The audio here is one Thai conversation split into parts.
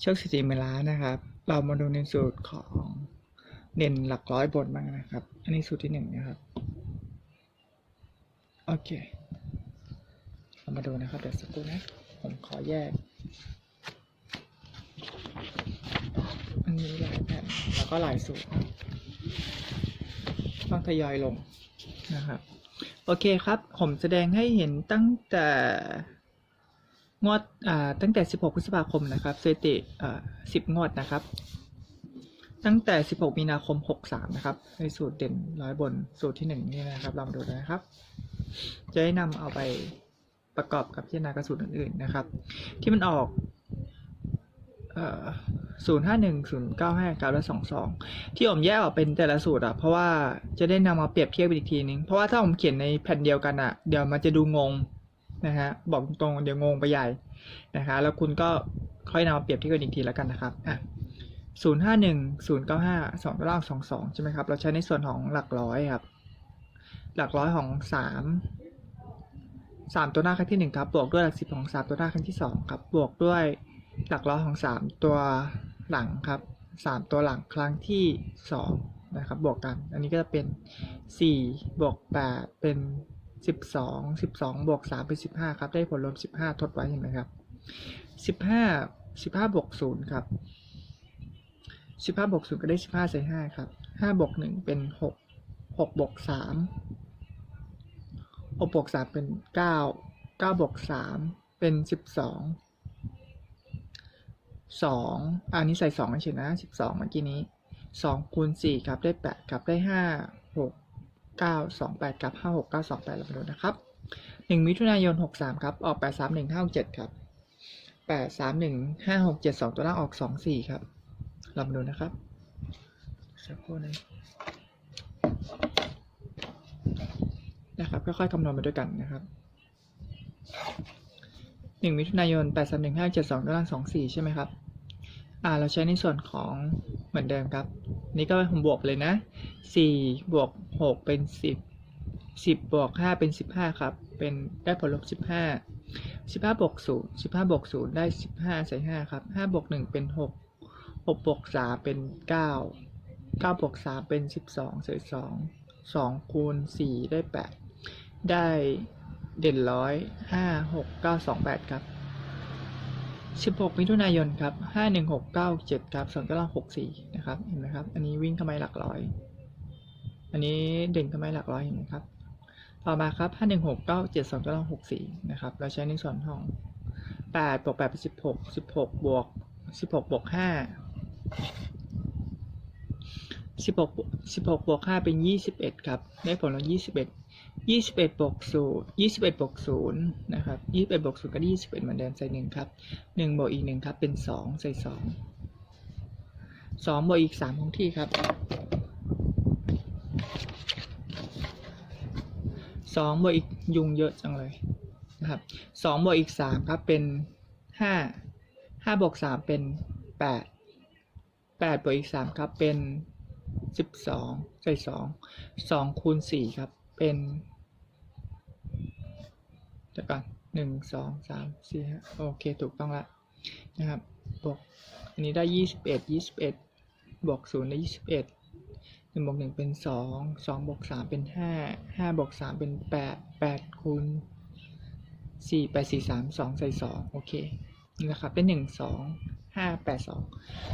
โชคสิติเมล้านนะครับ เรามาดูในสูตรของเด่นหลักร้อยบนบ้างนะครับ อันนี้สูตรที่หนึ่งนะครับ โอเค เรามาดูนะครับ เดี๋ยวสักครู่นะ ผมขอแยก อันนี้หลายแผ่นแล้วก็หลายสูตรบต้องทยอยลงนะครับ โอเคครับ ผมแสดงให้เห็นตั้งแต่ งวดตั้งแต่ 16 พฤษภาคมนะครับสถิติ10 งวดนะครับ ตั้งแต่ 16 มีนาคม 63 นะครับในสูตรเด่นร้อยบนสูตรที่ 1 นี่นะครับเรามาดูนะครับ จะได้นำเอาไปประกอบกับพิจารณากระสูตรอื่นๆนะครับ ที่มันออกเอ่อ051 095กับและ22ที่ผมแยกออกเป็นแต่ละสูตรอะเพราะว่าจะได้นำมาเปรียบเทียบอีกทีนึง เพราะว่าถ้าผมเขียนในแผ่นเดียวกันอะเดี๋ยวมันจะดูงง นะฮะบอกตรงๆเดี๋ยวงงไปใหญ่นะคะ แล้วคุณก็ค่อยนำมาเปรียบเทียบกันอีกทีแล้วกันนะครับอะ051 095 2ตัวล่าง22ใช่ไหมครับ เราใช้ในส่วนของหลักร้อยครับ หลักร้อยของ3 3ตัวหน้าครั้งที่1ครับบวกด้วยหลัก10ของ3ตัวหน้าครั้งที่2ครับบวกด้วยหลักร้อยของ3ตัวหลังครับ3ตัวหลังครั้งที่2นะครับบวกกัน อันนี้ก็จะเป็น4บวก8เป็น 12 12บวก3เป็น15ครับ ได้ผลรวม15ทดไว้เห็นไหมครับ15 15บวก0ครับ15บวก0ก็ได้15ใส่5ครับ5บวก1เป็น6 6บวก3 6บวก3เป็น9 9บวก3เป็น12 2อันนี้ใส่2เฉยนะ12เมื่อกี้นี้2คูณ4ครับได้8ครับได้5 6 9 2 928ครับ5 6 9 2 8เรามาดูนะครับ 1 มิถุนายน 63 ครับ ออก 8 3 1 5 6 7 ครับ 8 3 1 5 6 7 2 ตัวล่างออก 2 4 ครับเรามาดูนะครับสักครู่นึงนะครับ ค่อยๆคำนวณไปด้วยกันนะครับ 1 มิถุนายน 8 3 1 5 7 2ตัวล่าง 2 4 ใช่ไหมครับ อ่าเราใช้ในส่วนของเหมือนเดิมครับ นี่ก็ผมบวกเลยนะ 4 บวก 6 เป็น 10 10 บวก 5 เป็น 15 ครับ เป็นได้ผลลบ 15 15 บวก 0 15 บวก 0 ได้ 15 ใส่ 5 ครับ 5 บวก 1 เป็น 6 6 บวก 3 เป็น 9 9 บวก 3 เป็น 12 ใส่ 2 2 คูณ 4 ได้ 8 ได้เด่นร้อยห้าหกเก้าสองแปดครับ 16มิถุนายนครับ 51697 ครับ ส่วนก็ล่าง64 นะครับ เห็นไหมครับ อันนี้วิ่งทำไมหลักร้อย อันนี้เด่นทำไมหลักร้อยเห็นไหมครับ ต่อมาครับ 51697 ส่วนก็ล่าง64 นะครับ เราใช้ในส่วนของ8บวก8เป็น16 16 บวก 16 บวก 5 16 16บวก5เป็น21ครับ ได้ผลลัพธ์21ยี่สิบเอ็ดบวกศูนย์ยี่สิบเอ็ดบวกศูนย์นะครับยี่สิบเอ็ดบวกศูนย์ก็ได้ยี่สิบเอ็ดเหมือนเดิมใส่หนึ่งครับหนึ่งบวกอีกหนึ่งครับ เป็นสองใส่สองสองบวกอีกสามของที่ครับสองบวกอีกยุงเยอะจังเลยนะครับสองบวกอีกสามครับเป็นห้าห้าบวกสามเป็นแปดแปดบวกอีกสามครับเป็น สิบสองใส่สองสองคูณสี่ครับ เป็นเดี๋ยวก่อนหนึ่งสองสามสี่ห้าโอเค ถูกต้องละนะครับ บวก อันนี้ได้ยี่สิบเอ็ดยี่สิบเอ็ดบวกศูนย์ได้ยี่สิบเอ็ดหนึ่งบวกหนึ่งเป็นสองสองบวกสามเป็นห้าห้าบวกสามเป็นแปดแปดคูณสี่แปดสี่สามสองใส่สองโอเคนี่นะครับเป็นหนึ่งสองห้าแปดสอง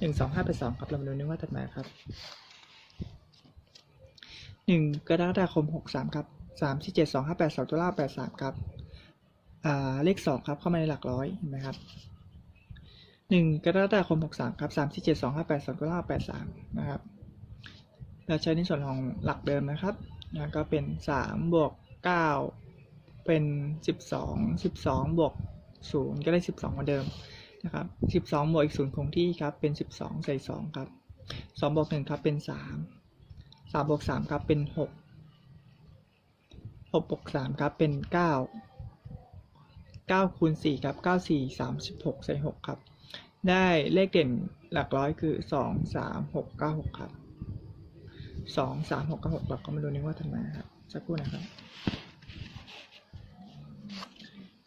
หนึ่งสองห้าแปดสองครับเรามาดูนึกว่าถัดมาครับ หนึ่งกรกฎาคมหกสามครับสามสี่เจ็ดสองห้าแปดสองตัวล่าแปดสามครับเลขสองครับเข้ามาในหลักร้อยเห็นไหมครับหนึ่งกรกฎาคมหกสามครับสามสี่เจ็ดสองห้าแปดสองตัวล่าแปดสามนะครับเราใช้ในส่วนของหลักเดิมนะครับนะก็เป็นสามบวกเก้าเป็นสิบสองสิบสองบวกศูนย์ก็ได้สิบสองเหมือนเดิมนะครับสิบสองบวกอีกศูนย์คงที่ครับเป็นสิบสองใส่สองครับสองบวกหนึ่งครับเป็นสาม สามบวกสามครับเป็นหกหกบวกสามครับเป็นเก้าเก้าคูณสี่ครับเก้าสี่สามสิบหกใส่หกครับ ได้เลขเด่นหลักร้อยคือสองสามหกเก้าหกครับสองสามหกเก้าหกเราก็มาดูในว่าทำไมครับสักครู่นะครับ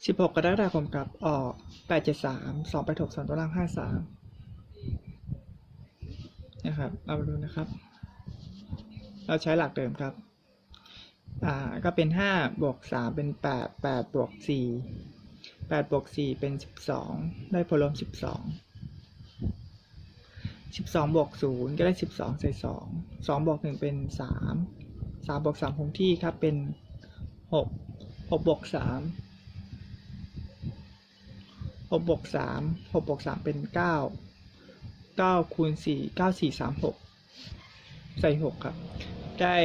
สิบหกกรกฎาคมครับออกแปดเจ็ดสามสองแปดหกสองตัวล่างห้าสามนะครับเรามาดูนะครับ เราใช้หลักเดิมครับ อ่า ก็เป็นห้าบวกสามเป็นแปดแปดบวกสี่แปดบวกสี่เป็นสิบสองได้ผลรวมสิบสองสิบสองบวกศูนย์ก็ได้สิบสองใส่สองสองบวกหนึ่งเป็นสามสามบวกสามคงที่ครับ เป็นหกหกบวกสามหกบวกสามหกบวกสามเป็นเก้าเก้าคูณสี่เก้าสี่สามหกใส่หกครับ ได้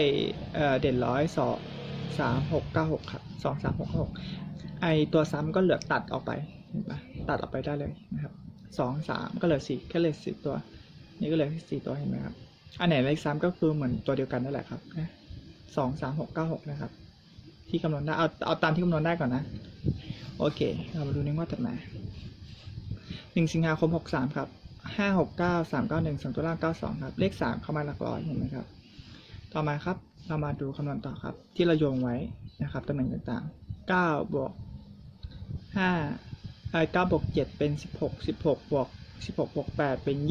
เด่นร้อยสองสามหกเก้าหกครับสองสามหกหกไอตัวซ้ำก็เหลือตัดออกไปเห็นปะตัดออกไปได้เลยนะครับสองสามก็เหลือสี่ก็เหลยสี่ตัว นี่ก็เหลือสี่ตัวเห็นไหมครับอันไหนเลขซ้ำก็คือเหมือนตัวเดียวกันนั่นแหละครับนะสองสามหกเก้าหกนะครับ ที่คำนวณได้เอาเอาตามที่คำนวณได้ก่อนนะ โอเค เรามาดูในงวดถัดมาหนึ่งสิงหาคมหกสามครับห้าหกเก้าสามเก้าหนึ่งสองตัวล่างเก้าสองครับ เลขสามเข้ามาหลักร้อยเห็นไหมครับ ต่อมาครับ เรามาดูคำนวณต่อครับ ที่เราโยงไว้นะครับตำแหน่งต่างๆ9บวก5ไอ้9บวก7เป็น 16 16บวก16บวก8เป็น 24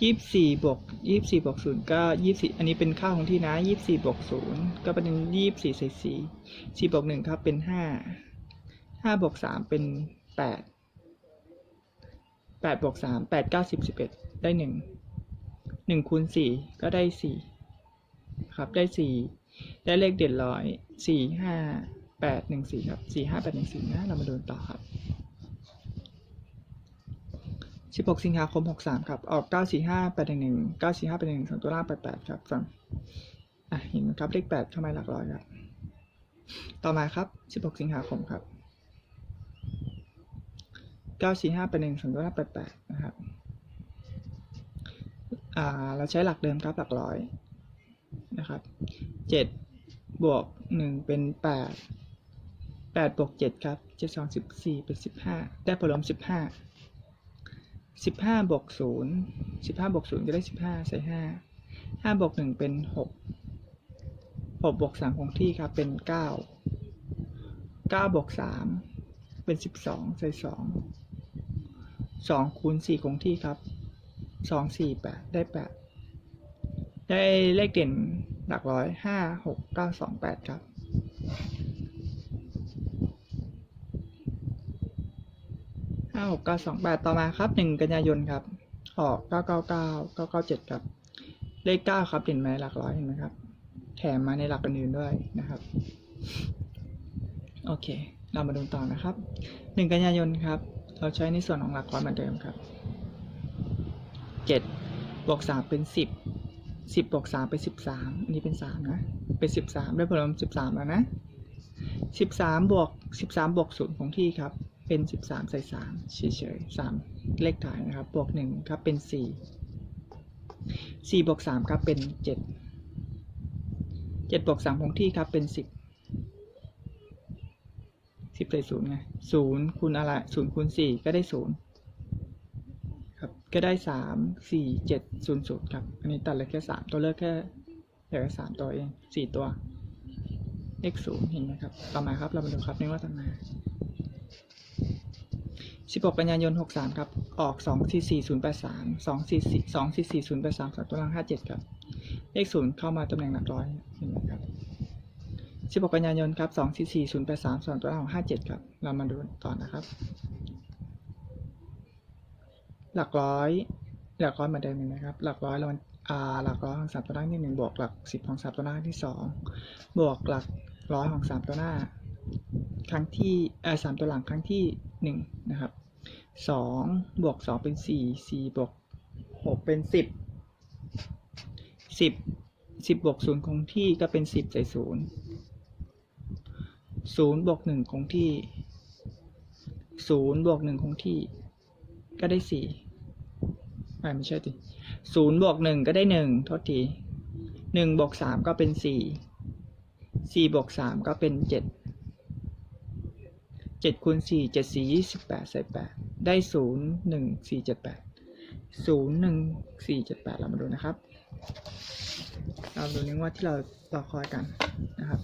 24บวก24บวก0ก็24 อันนี้เป็นค่าของที่นะ 24บวก0ก็เป็น 24ใส่4 4บวก1ครับเป็น 5 5บวก3เป็น 8 8บวก3 8 9 10 11 ได้ 1 หนึ่งคูณสี่ก็ได้สี่ครับได้สี่ได้เลขเด่นร้อยสี่ห้าแปดหนึ่งสี่ครับสี่ห้าแปดหนึ่งสี่นะเรามาดูต่อครับสิบหกสิงหาคมหกสามครับ ออกเก้าสี่ห้าแปดหนึ่งหนึ่งเก้าสี่ห้าแปดหนึ่งสองตัวล่างแปดแปดครับฝั่งอะเห็นไหมครับเลขแปดเข้ามหลักร้อยครับ ต่อมาครับสิบหกสิงหาคมครับเก้าสี่ห้าแปดหนึ่งสองตัวล่างแปดแปดนะครับ เราใช้หลักเดิมครับหลักร้อยนะครับเจ็ดบวกหนึ่งเป็นแปดแปดบวกเจ็ดครับเจ็ดสองสิบสี่เป็นสิบห้าได้ผลรวมสิบห้าสิบห้าบวกศูนย์สิบห้าบวกศูนย์จะได้สิบห้าใส่ห้าห้าบวกหนึ่งเป็นหกหกบวกสามคงที่ครับเป็นเก้าเก้าบวกสามเป็นสิบสองใส่สองสองคูณสี่คงที่ครับ สองสี่แปดได้แปดได้เลขเด่นหลักร้อยห้าหกเก้าสองแปดครับ ห้าหกเก้าสองแปดต่อมาครับหนึ่งกันยายนครับ ออกเก้าเก้าเก้าเก้าเก้าเจ็ดครับ เลขเก้าครับเด่นไหมหลักร้อยเห็นไหมครับ แถมมาในหลักอื่นๆด้วยนะครับ โอเค เรามาดูต่อนะครับหนึ่งกันยายนครับ เราใช้ในส่วนของหลักร้อยเหมือนเดิมครับ เจ็ดบวกสามเป็นสิบสิบบวกสามเป็นสิบสามอันนี้เป็นสามนะ เป็นสิบสามได้ผลรวมสิบสามแล้วนะสิบสามบวกสิบสามบวกศูนย์ของที่ครับ เป็นสิบสามใส่สามเฉยๆสามเลขถ่ายนะครับ บวกหนึ่งครับเป็นสี่สี่บวกสามครับเป็นเจ็ดเจ็ดบวกสามของที่ครับเป็นสิบสิบใส่ศูนย์ไงศูนย์คูณอะไรศูนย์คูณสี่ก็ได้ศูนย์ ครับก็ได้สามสี่เจ็ดศูนย์ศูนย์ครับ อันนี้ตัดเลยแค่สามตัวเลือกแค่เหลือแค่สามตัวเองสี่ตัวเลขศูนย์เห็นไหมครับ ต่อมาครับเรามาดูครับในว่าต่อมาสิบหกกันยายนหกสามครับ ออกสองสี่สี่ศูนย์แปดสามสองสี่สี่สองสี่สี่ศูนย์แปดสามสองตัวล่างห้าเจ็ดครับเลขศูนย์เข้ามาตำแหน่งหลักร้อยเห็นไหมครับสิบหกกันยายนครับสองสี่สี่ศูนย์แปดสามสองตัวล่างห้าเจ็ดครับ เรามาดูต่อนะครับ หลักร้อย หลักร้อยเหมือนเดิมเห็นไหมครับ หลักร้อยเรามันอ่าหลักร้อยของสามตัวล่าที่หนึ่งบวกหลักสิบของสามตัวล่าที่สองบวกหลักร้อยของสามตัวหน้า ครั้งที่เออสามตัวหลังครั้งที่หนึ่งนะครับสองบวกสองเป็นสี่สี่บวกหกเป็นสิบสิบสิบบวกศูนย์คงที่ก็เป็นสิบใส่ศูนย์ศูนย์บวกหนึ่งคงที่ศูนย์บวกหนึ่งคงที่ ก็ได้สี่อ่ไม่ใช่ดิศูนย์บวกหนึ่งก็ได้หนึ่งโทษทีหนึ่งบวกสามก็เป็นสี่สี่บวกสามก็เป็นเจ็ดเจ็ดคูณสี่เจ็ดสี่ยี่สิบแปดใส่แปดได้ศูนย์หนึ่งสี่เจ็ดแปดศูนย์หนึ่งสี่เจ็ดแปดเรามาดูนะครับ เราดูนึกว่าที่เรารอคอยกันนะครับ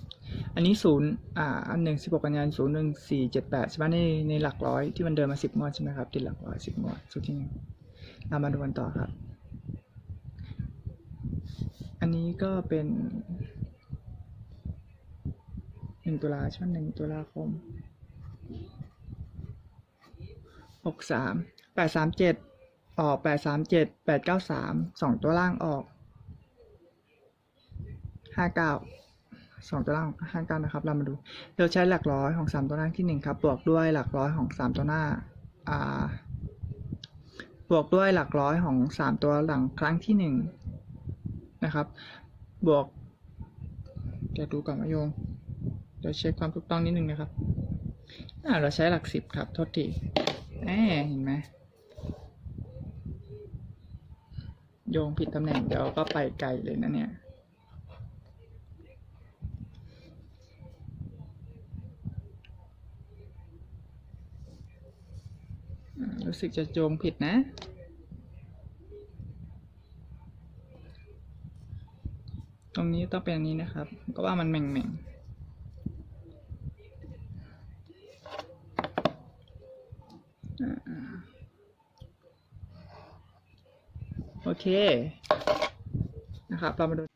อันนี้ศูนย์อ่าอันหนึ่งสิบหกกันยานศูนย์หนึ่งสี่เจ็ดแปดใช่ไหมในในหลักร้อยที่มันเดินมาสิบงวดใช่ไหมครับติดหลักร้อยสิบงวดสุดที่หนึ่งเรามาดูกันต่อครับ อันนี้ก็เป็นหนึ่งตุลาใช่ไหมหนึ่งตุลาคมหกสามแปดสามเจ็ดออกแปดสามเจ็ดแปดเก้าสามสองตัวล่างออกห้าเก้า สองตัวล่างห้าเก้านะครับ เรามาดู เราใช้หลักร้อยของสามตัวล่างที่หนึ่งครับบวกด้วยหลักร้อยของสามตัวหน้าอ่าบวกด้วยหลักร้อยของสามตัวหลังครั้งที่หนึ่งนะครับ บวกจะดูก่อนมาโยงเดี๋ยวเช็คความถูกต้องนิดนึงนะครับอ่าเราใช้หลักสิบครับโทษทีแหมเห็นไหมโยงผิดตำแหน่งเดี๋ยวก็ไปไกลเลยนะเนี่ย รู้สึกจะโยงผิดนะ ตรงนี้ต้องเป็นอันนี้นะครับ ก็ว่ามันแหม่งแม่งๆโอเค นะครับ เรามาดู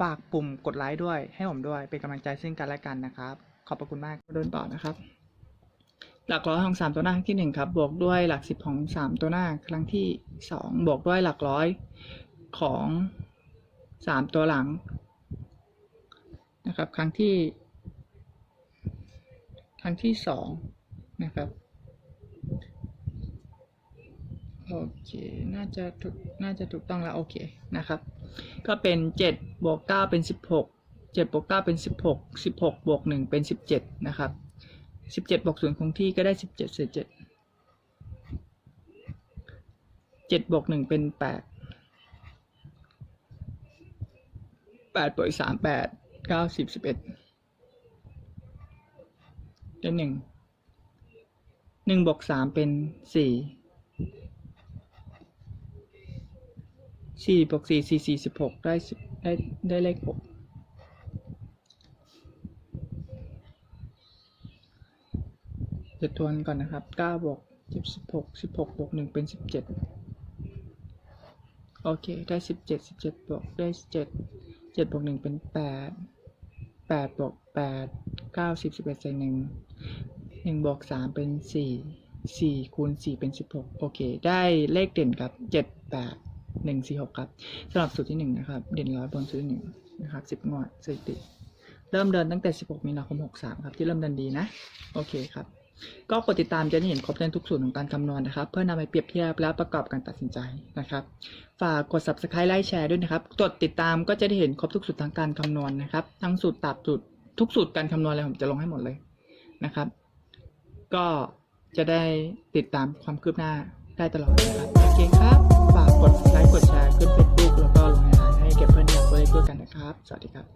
ฝากปุ่มกดไลค์ด้วยให้ผมด้วยเป็นกำลังใจซึ่งกันและกันนะครับ ขอบพระคุณมากมาเดินต่อนะครับ หลักร้อยของสามตัวหน้าครั้งที่หนึ่งครับ บวกด้วยหลักสิบของสามตัวหน้าครั้งที่สองบวกด้วยหลักร้อยของสามตัวหลังนะครับ ครั้งที่ ครั้งที่สองนะครับ โอเค น่าจะถูกน่าจะถูกต้องแล้วโอเคนะครับ ก็เป็นเจ็ดบวกเก้าเป็นสิบหกเจ็ดบวกเก้าเป็นสิบหกสิบหกบวกหนึ่งเป็นสิบเจ็ดนะครับสิบเจ็ดบวกศูนย์คงที่ก็ได้สิบเจ็ดเศษเจ็ดเจ็ดบวกหนึ่งเป็นแปดแปดบวกสามแปดเก้าสิบสิบเอ็ดได้หนึ่งหนึ่งบวกสามเป็นสี่ สี่บวกสี่สี่สี่สิบหกได้ได้ได้เลขหกจะทวนก่อนนะครับเก้าบวกสิบสิบหกสิบหกบวกหนึ่งเป็นสิบเจ็ดโอเค ได้สิบเจ็ดสิบเจ็ดบวกได้เจ็ดเจ็ดบวกหนึ่งเป็นแปดแปดบวกแปดเก้าสิบสิบเอ็ดใส่หนึ่งหนึ่งบวกสามเป็นสี่สี่คูณสี่เป็นสิบหกโอเค ได้เลขเด่นครับเจ็ดแปด หนึ่งสี่หกครับสำหรับสูตรที่หนึ่งนะครับ เด่นร้อยบนสูตรหนึ่งนะครับสิบงวดสถิติ เริ่มเดินตั้งแต่16มีนาคม63ครับ ที่เริ่มเดินดีนะ โอเคครับ ก็กดติดตามจะได้เห็นครบในทุกส่วนของการคำนวณนะครับ เพื่อนำไปเปรียบเทียบและประกอบการตัดสินใจนะครับ ฝากกด subscribe ไลค์แชร์ด้วยนะครับกดติดตามก็จะได้เห็นครบทุกสูตรทางการคำนวณนะครับ ทั้งสูตรตับสูตรทุกสูตรการคำนวณเลยผมจะลงให้หมดเลยนะครับ ก็จะได้ติดตามความคืบหน้า ได้ตลอดนะครับเก่งครับ ฝากกดไลค์กดแชร์ขึ้นเฟซบุ๊กแล้วก็ลงในไลน์ให้แก่เพื่อนๆด้วยกันนะครับ สวัสดีครับ